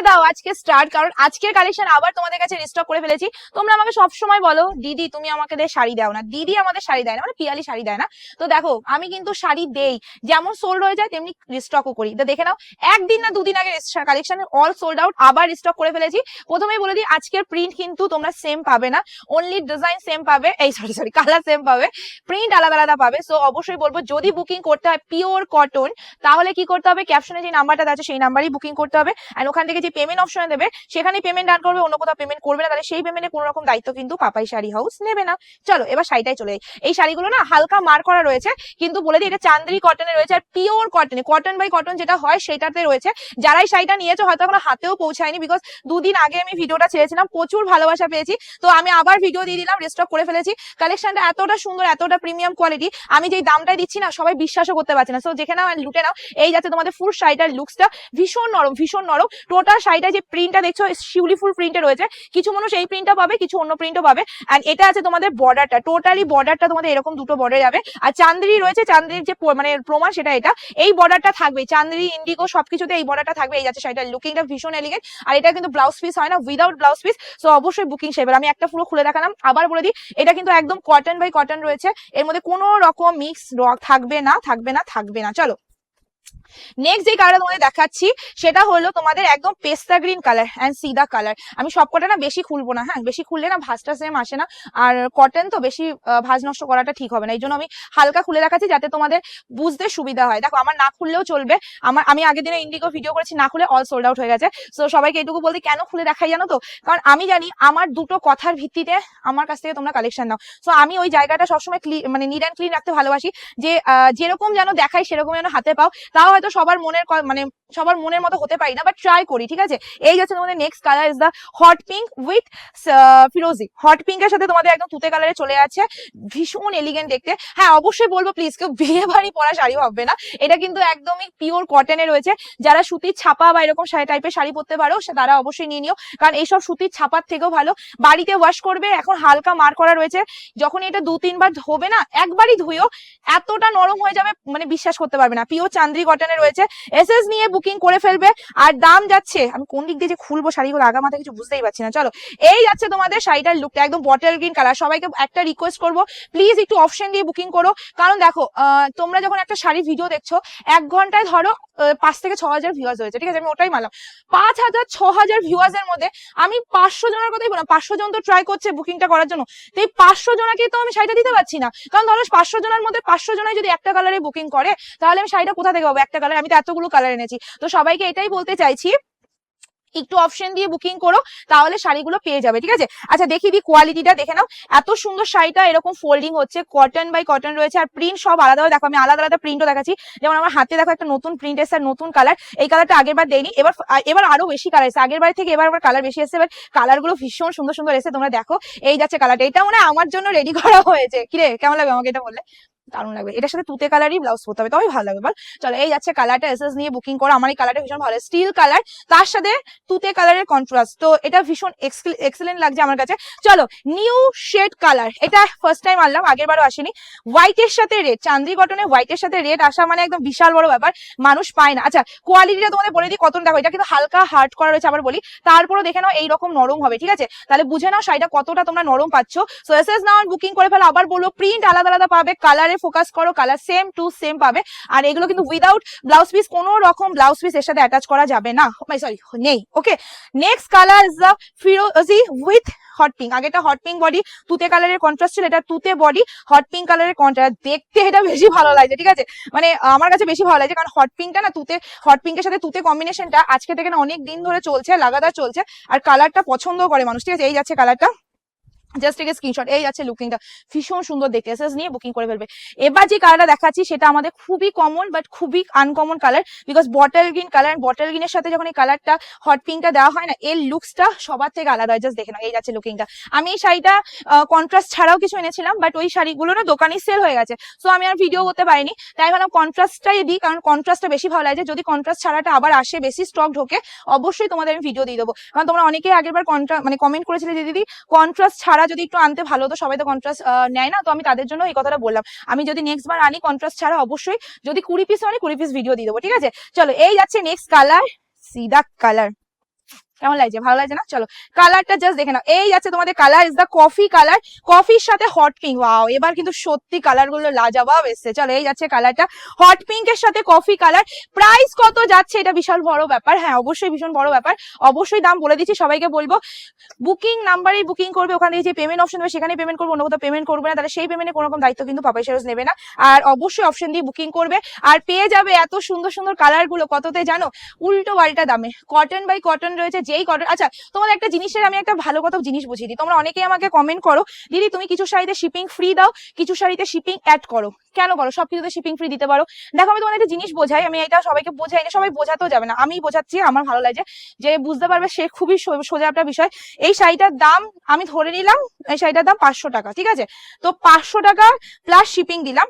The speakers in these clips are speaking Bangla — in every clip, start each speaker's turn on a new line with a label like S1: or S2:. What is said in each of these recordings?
S1: করে দাও আজকে স্টার্ট কারণ আজকের কালেকশন আবার তোমাদের কাছে রিস্টক করে ফেলেছি। তোমরা আমাকে সব সময় বলো, দিদি, তুমি আমাকে শাড়ি দাও না। দিদি আমাদের শাড়ি দেয় না মানে পিয়ালি শাড়ি দেয় না। তো দেখো, আমি কিন্তু শাড়ি দেই, যেমন সোল্ড হয়ে যায়, তেমনি রিস্টকও করি। তো দেখে নাও, একদিন না দুদিন আগে কালেকশন অল সোল্ড আউট আবার রিস্টক করে ফেলেছি। প্রথমেই বলে দিই, আজকের প্রিন্ট কিন্তু তোমরা সেম পাবে না। অনলি ডিজাইন সেম পাবে, এই সরি সরি কালার সেম পাবে। প্রিন্ট আলাদা আলাদা পাবে। সো অবশ্যই বলব, যদি বুকিং করতে হয় পিওর কটন তাহলে কি করতে হবে? ক্যাপশনে যে নাম্বারটা আছে, সেই নাম্বারই বুকিং করতে হবে। আর ওখান থেকে যে পেমেন্ট অপশনে দেবে সেখানে পেমেন্ট ডান করবে, অন্য কোথাও পেমেন্ট করবে না, তাহলে সেই পেমেন্টে কোনো রকম দায়িত্ব কিন্তু পাপাই শাড়ি হাউস নেবে না। চলো, এবার শাড়িটাই চলে যাই। এই শাড়িগুলো না হালকা মার করা রয়েছে, কিন্তু বলে দিই, এটা চান্দ্রি কটনে রয়েছে, আর পিওর কটনে কটন বাই কটন যেটা হয় সেটাতে রয়েছে। যারা এই শাড়িটা নিয়েছো, হয়তো এখনও হাতেও পৌঁছায়নি বিকজ দুদিন আগে আমি ভিডিওটা ছেড়েছিলাম, প্রচুর ভালোবাসা পেয়েছি। তো আমি আবার ভিডিও দিয়ে দিলাম রেস্টক করে ফেলেছি। কালেকশনটা এতটা সুন্দর, এতটা প্রিমিয়াম কোয়ালিটি আমি যেই দামটাই দিচ্ছি না, সবাই বিশ্বাসও করতে পারছে না। সো যেখানে লুটে নাও, এই যাচ্ছে তোমাদের ফুল শাড়িটার লুকসটা ভীষণ নরম ভীষণ নরম টোটাল শাড়িটা যে প্রিন্টটা দেখছ শিউলি ফুল প্রিন্টে রয়েছে, কিছু মানুষ এই প্রিন্টটা পাবে, কিছু অন্য প্রিন্টও পাবে এন্ড এটা আছে তোমাদের বর্ডারটা টোটালি বর্ডারটা তোমাদের এরকম দুটো বর্ডার যাবে। আর চান্দ্রি রয়েছে, চান্দ্রির যে মানে প্রমাণ সেটা এটা। এই বর্ডারটা থাকবে চান্দ্রি ইন্ডিগো সবকিছুতে এই বর্ডারটা থাকবে এই যাচ্ছে শাড়িটার লুকিংটা ভীষণ এলিগেন্ট আর এটা কিন্তু ব্লাউজ পিস হয় না উইদাউট ব্লাউজ পিস সো অবশ্যই বুকিং সেভার আমি একটা পুরো খুলে দেখালাম। আবার বলে দিই, এটা কিন্তু একদম কটন বাই কটন রয়েছে। এর মধ্যে কোনো রকম মিক্স থাকবে না থাকবে না থাকবে না। চলো। নেক্সট যে কালার তোমাদের দেখাচ্ছি, সেটা হলো তোমাদের একদম পেস্তা গ্রিন কালার অ্যান্ড সিদা কালার আমি সবকটা না বেশি খুলবো না হ্যাঁ বেশি খুললে না ভাজটা সেম আসে না। আর কটন তো বেশি ভাঁজ নষ্ট করাটা ঠিক হবে না। এই জন্য আমি হালকা খুলে দেখাচ্ছি যাতে তোমাদের বুঝতে সুবিধা হয়। দেখো, আমার না খুললেও চলবে। আমার, আমি আগের দিনে ইন্ডিগো ভিডিও করেছি, না খুলে অল সোল্ড আউট হয়ে গেছে। সো সবাইকে এটুকু বলতে, কেন খুলে দেখাই জানো তো? কারণ আমি জানি আমার দুটো কথার ভিত্তিতে আমার কাছ থেকে তোমরা কালেকশন নাও। সো আমি ওই জায়গাটা সবসময় ক্লিন মানে নিট অ্যান্ড ক্লিন রাখতে ভালোবাসি। যে যেরকম যেন দেখাই, সেরকম যেন হাতে পাও। তাও হয়তো সবার মনের মানে সবার মনের মতো হতে পারি না বাট ট্রাই করি, ঠিক আছে? এই যাচ্ছে তোমাদের next colour is the hot pink with ফিরোজি hot পিঙ্কের সাথে তোমাদের একদম তুতে কালারে চলে আছে। ভীষণ এলিগেন্ট দেখতে। হ্যাঁ অবশ্যই বলব প্লিজ কেউ বিয়ে বাড়ি পরা শাড়ি হবে না। এটা কিন্তু একদমই পিওর কটনে রয়েছে। যারা সুতির ছাপা বা এরকম শাড়ি টাইপের শাড়ি পরতে পারো তারা অবশ্যই নিয়ে নিও। কারণ এইসব সুতির ছাপার থেকেও ভালো। বাড়িতে ওয়াশ করবে, এখন হালকা মার করা রয়েছে। যখন এটা দু তিনবার ধোবে না, একবারই ধুইও এতটা নরম হয়ে যাবে মানে বিশ্বাস করতে পারবে না। পিওর চান্দ্রি কটনে রয়েছে। এসএস নিয়ে বুকিং করে ফেলবে, আর দাম যাচ্ছে। আমি কোন দিক দিয়ে যে খুলবো শাড়িগুলো আগা মাথা কিছু বুঝতেই পারছি না। চলো, এই যাচ্ছে তোমাদের শাড়িটার লুকটা একদম বটল গ্রিন কালার সবাইকে একটা রিকোয়েস্ট করব প্লিজ একটু অপশন দিয়ে বুকিং করো। কারণ দেখো তোমরা যখন একটা শাড়ি ভিডিও দেখছ, এক ঘন্টায় ধরো পাঁচ থেকে ছ হাজার ভিউয়ার্স হয়েছে, ঠিক আছে? আমি ওটাই মানলাম। পাঁচ হাজার, ছ হাজার ভিউয়ার্স এর মধ্যে আমি পাঁচশো জনের কথাই বললাম। পাঁচশো জন তো ট্রাই করছে বুকিংটা করার জন্য। তো এই পাঁচশো জনাকে তো আমি শাড়িটা দিতে পারছি না। কারণ ধরো, পাঁচশো জনের মধ্যে পাঁচশো জনাই যদি একটা কালারে বুকিং করে, তাহলে আমি শাড়িটা কোথা থেকে পাবো? একটা কালার আমি তো এতগুলো কালার এনেছি। তো সবাইকে এটাই বলতে চাইছি, একটু অপশন দিয়ে বুকিং করো, তাহলে শাড়িগুলো পেয়ে যাবে, ঠিক আছে? আচ্ছা দেখি দি কোয়ালিটিটা দেখে নাও। এত সুন্দর শাড়িটা, এরকম ফোল্ডিং হচ্ছে কটন বাই কটন রয়েছে, আর প্রিন্ট সব আলাদা দেখো, আমি আলাদা আলাদা প্রিন্টও দেখাচ্ছি। যেমন আমার হাতে দেখো একটা নতুন প্রিন্ট এসে নতুন কালার এই কালারটা আগের বার দেয়নি এবার এবার আরও বেশি কালার এসেছে। আগের বার থেকে এবার আমার কালার বেশি এসেছে, এবার কালারগুলো ভীষণ সুন্দর সুন্দর এসে তোমরা দেখো। এই যাচ্ছে কালারটা এটা মনে আমার জন্য রেডি করা হয়েছে। কিরে, কেমন লাগবে আমাকে এটা বললে? দারুণ লাগবে। এটার সাথে তুতে কালারই ব্লাউজ পরতে হবে তবে ভালো লাগবে। বল চলো, এই যাচ্ছে কালারটা এসএস নিয়ে বুকিং করো। আমার এই কালারটা ভীষণ ভালো। স্টিল কালার তার সাথে তুতে কালারের কন্ট্রাস্ট তো এটা ভীষণ এক্সেলেন্ট লাগছে আমার কাছে। চলো নিউ শেড কালার এটা ফার্স্ট টাইম আনলাম, আগের বারও আসেনি। হোয়াইটের সাথে রেড চান্দি কটনে হোয়াইটের সাথে রেড আসা মানে একদম বিশাল বড় ব্যাপার। মানুষ পায় না। আচ্ছা কোয়ালিটিটা তোমাদের বলে দিই, কতটা দেখো। এটা কিন্তু হালকা হার্ড করা রয়েছে আবার বলি। তারপরও দেখে নাও, এইরকম নরম হবে, ঠিক আছে? তাহলে বুঝে নাও, শাড়িটা কতটা তোমরা নরম পাচ্ছ। So S S now booking করে ফেলো। আবার বলব প্রিন্ট আলাদা আলাদা পাবে কালারে ফোকাস করো কালার সেম টু সেম পাবে। আর এগুলো কিন্তু উইদাউট ব্লাউজ পিস কোনো রকম ব্লাউজ পিস এর সাথে অ্যাটাচ করা যাবে না। সরি নেই okay next colour is the ফিরোজি with hot pink আগেটা হট পিঙ্ক বডি তুতে কালারের কন্ট্রাস্ট ছিল, এটা তুতে বডি হট পিঙ্ক কালারের কন্ট্রাস্ট দেখতে এটা বেশি ভালো লাগছে, ঠিক আছে? মানে আমার কাছে বেশি ভালো লাগছে, কারণ হট পিঙ্কটা না, তুতে হট পিঙ্কের সাথে তুতে কম্বিনেশনটা আজকে থেকে না অনেক দিন ধরে চলছে, লাগাতার চলছে, আর কালারটা পছন্দ করে মানুষ, ঠিক আছে? এই যাচ্ছে কালারটা জাস্ট টেক স্ক্রিনশট এই যাচ্ছে লুকিংটা ভীষণ সুন্দর দেখতে। এসএস নিয়ে বুকিং করে ফেলবে। এবার যে কালারটা দেখাচ্ছি, সেটা আমাদের খুবই কমন বাট খুবই uncommon colour because bottle green colour bottle গ্রিনের সাথে যখন এই কালারটা হট পিঙ্কটা দেওয়া হয় না, এর লুকসটা সবার থেকে আলাদা। হয় জাস্ট দেখে নাও, এই যাচ্ছে লুকিংটা আমি এই শাড়িটা কন্ট্রাস্ট ছাড়াও কিছু এনেছিলাম বাট ওই শাড়িগুলো না দোকানে সেল হয়ে গেছে। সো আমি আর ভিডিও করতে পারিনি। তাই ভাবলাম কন্ট্রাস্টটাই দিই, কারণ কন্ট্রাস্টটা বেশি ভালো লাগে। যদি কন্ট্রাস্ট ছাড়াটা আবার আসে, বেশি স্টক ঢোকে, অবশ্যই তোমাদের আমি ভিডিও দিয়ে দেবো। কারণ তোমরা অনেকেই আগেরবার কন্ট্রা মানে কমেন্ট করেছিলে যে, দিদি কন্ট্রাস্ট ছাড়া যদি একটু আনতে ভালো হতো, সবাই তো কন্ট্রাস্ট নেয় না, তো আমি তাদের জন্য এই কথাটা বললাম। আমি যদি নেক্সট বার আনি কন্ট্রাস্ট ছাড়া, অবশ্যই যদি কুড়ি পিস মানে কুড়ি পিস ভিডিও দিয়ে দেবো, ঠিক আছে? চলো, এই যাচ্ছে নেক্সট কালার সিদা কালার কেমন লাগছে? ভালো লাগছে না? চলো কালারটা জাস্ট দেখে নাও। এই যাচ্ছে তোমাদের colour is the coffee colour কফির সাথে হট পিঙ্ক ওয়াও এবার কিন্তু সত্যি কালারগুলো লাজাবাব এসছে। চলো, এই যাচ্ছে কালারটা হট পিঙ্ক এর সাথে কফি কালার প্রাইস কত যাচ্ছে? এটা বিশাল বড় ব্যাপার। হ্যাঁ অবশ্যই ভীষণ বড় ব্যাপার। অবশ্যই দাম বলে দিচ্ছি, সবাইকে বলব। বুকিং নাম্বারেই বুকিং করবে, ওখানে যে পেমেন্ট অপশন দেবে সেখানে পেমেন্ট করবে, অন্য কোথাও পেমেন্ট করবে না। তাহলে সেই পেমেন্টে কোনো রকম দায়িত্ব কিন্তু পাপাই সেরোজ নেবে না। আর অবশ্যই অপশন দিয়ে বুকিং করবে। আর পেয়ে যাবে এত সুন্দর সুন্দর কালারগুলো। কততে জানো? উল্টো পাল্টা দামে। কটন বাই কটন রয়েছে যেই কটন আচ্ছা তোমাদের একটা জিনিসের আমি একটা ভালো কথা জিনিস বুঝিয়ে দিই। তোমরা অনেকেই আমাকে কমেন্ট করো, দিদি, তুমি কিছু শাড়িতে শিপিং ফ্রি দাও, কিছু শাড়িতে শিপিং অ্যাড করো। কেন করো? সব কিছুতে শিপিং ফ্রি দিতে পারো। দেখো, আমি তোমাদের একটা জিনিস বোঝাই, আমি এটা সবাইকে বোঝাই না, সবাই বোঝাতেও যাবে না। আমি বোঝাচ্ছি, আমার ভালো লাগে যে বুঝতে পারবে সে খুবই সোজা একটা বিষয়। এই শাড়িটার দাম আমি ধরে নিলাম, এই শাড়িটার দাম পাঁচশো টাকা, ঠিক আছে? তো পাঁচশো টাকা প্লাস শিপিং দিলাম।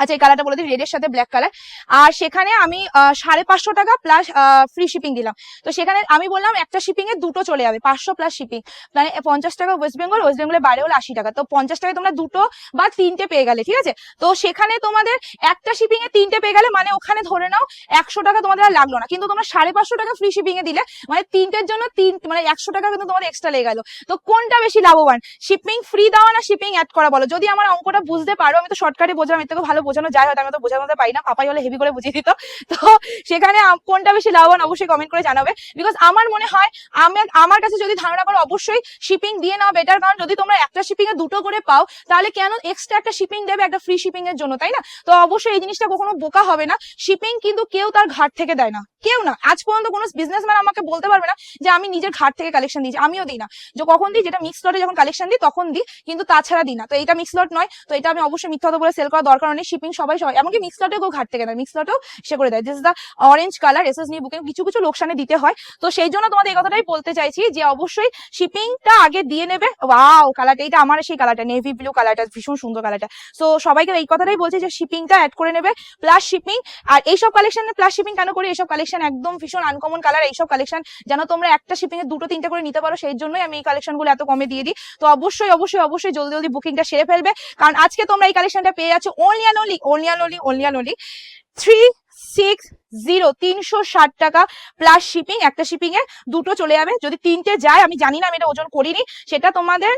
S1: আচ্ছা এই কালারটা বলে দিই রেডের সাথে ব্ল্যাক কালার আর সেখানে আমি সাড়ে পাঁচশো টাকা প্লাস ফ্রি শিপিং দিলাম। তো সেখানে আমি বললাম, একটা শিপিং দুটো চলে যাবে, পাঁচশো প্লাস শিপিং মানে পঞ্চাশ টাকা ওয়েস্ট বেঙ্গল ওয়েস্ট বেঙ্গলের বাইরে হলো আশি টাকা। তো পঞ্চাশ টাকায় তোমরা দুটো বা তিনটে পেয়ে গেলে, ঠিক আছে? তো সেখানে তোমাদের একটা শিপিং এ তিনটে পেয়ে গেলে মানে ওখানে ধরে নাও, একশো টাকা তোমাদের আর লাগল না। কিন্তু তোমরা সাড়ে পাঁচশো টাকা ফ্রি শিপিং এ দিলে মানে তিনটের জন্য তিন মানে একশো টাকা কিন্তু তোমাদের এক্সট্রা লেগে গেলো। তো কোনটা বেশি লাভবান? শিপিং ফ্রি দেওয়া না শিপিং অ্যাড করা বলো? যদি আমার অঙ্কটা বুঝতে পারো, আমি তো শর্টকাটে বোঝালাম, এর থেকে ভালো বোঝানো যায় হয়তো আমি তো মধ্যে পাই না। পাপাই হলে হেভি করে বুঝিয়ে দিত। তো সেখানে কোনটা বেশি লাভবান অবশ্যই কমেন্ট করে জানাবে। বিকজ আমার মনে হয়, আমি আমার কাছে যদি ধারণা করো, অবশ্যই শিপিং দিয়ে নাও বেটার কারণ যদি তোমরা একটা শিপিং এ দুটো করে পাও, তাহলে কেন এক্সট্রা একটা শিপিং দেবে একটা ফ্রি শিপিং এর জন্য, তাই না? তো অবশ্যই এই জিনিসটা কখনো বোকা হবে না। শিপিং কিন্তু কেউ তার ঘাট থেকে দেয় না। কেউ না। আজ পর্যন্ত কোনো বিজনেসম্যান আমাকে বলতে পারবে না যে, আমি নিজের ঘাট থেকে কালেকশন দিয়েছি। আমিও দিই না। যে কখন দিই, যেটা মিক্স লটে যখন কালেকশন দিই, তখন দিই। কিন্তু তাছাড়া দিই না। তো এটা মিক্স লট নয়। তো এটা আমি অবশ্যই মিথ্যা বলে সেল করা দরকার নেই। শিপিং সবাই সবাই, এমনকি মিক্স লটেও কেউ ঘাট থেকে দেয় মিক্স লটেও সে করে দেয়। This the orange colour S S নিয়ে বুকিং কিছু কিছু লোকসানে দিতে হয়। তো সেই জন্য তোমাদের এই কথাটাই বলতে চাইছি যে অবশ্যই শিপিংটা আগে দিয়ে নেবে। ওয়াও কালারটা এটা আমার সেই কালারটা নেভি ব্লু কালারটা ভীষণ সুন্দর কালারটা সো সবাইকে এই কথাটাই বলছি যে শিপিংটা অ্যাড করে নেবে। প্লাস শিপিং আর এইসব কালেকশনে প্লাস শিপিং কেন করি? এইসব কালেকশন একদম ভীষণ আনকমন কালার এইসব কালেকশন যেন তোমরা একটা শিপিং এ দুটো, তিনটে করে নিতে পারো, সেই জন্যই আমি এই কালেকশনগুলো এত কমে দিয়ে দিই। তো অবশ্যই অবশ্যই অবশ্যই জলদি জলদি বুকিংটা সেরে ফেলবে। কারণ আজকে তোমরা এই কালেকশনটা পেয়ে যাচ্ছ only and only only and only only and only three six zero তিনশো ষাট টাকা প্লাস শিপিং একটা শিপিং এ দুটো চলে যাবে। যদি তিনটে যায়, আমি জানি না, আমি এটা ওজন করিনি। সেটা তোমাদের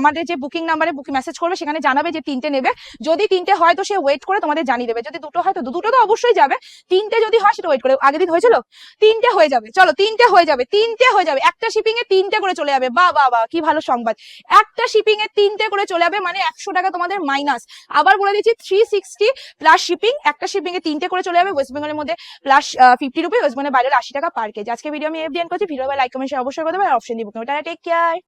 S1: আমাদের যে বুকিং নাম্বারে বুকিং মেসেজ করবে, সেখানে জানাবে যে তিনটে নেবে। যদি তিনটে হয়, তো সে ওয়েট করে তোমাদের জানিয়ে দেবে। যদি দুটো হয়, তো দুটো তো অবশ্যই যাবে। তিনটে যদি হয়, সেটা ওয়েট করে। আগের দিন হয়েছিল? তিনটে হয়ে যাবে। চলো, তিনটে হয়ে যাবে, তিনটে হয়ে যাবে। একটা শিপিং এ তিনটে করে চলে যাবে। বা বা বা কি ভালো সংবাদ। একটা শিপিং এ তিনটে করে চলে যাবে মানে একশো টাকা তোমাদের মাইনাস আবার বলে দিচ্ছি থ্রি সিক্সটি প্লাস শিপিং একটা শিপিং এ তিনটে করে চলে যাবে। ওয়েস্ট বেঙ্গলের মধ্যে প্লাস ফিফটি রুপি ওয়েস্ট বেঙ্গলের বাইরে আশি টাকা পার কেজি আজকে ভিডিও আমি এফ ডিএন করছি, ভিডিও লাইক কমেন্ট অবশ্যই করে দেবে আর অপশন দিব ওটা টেক কেয়ার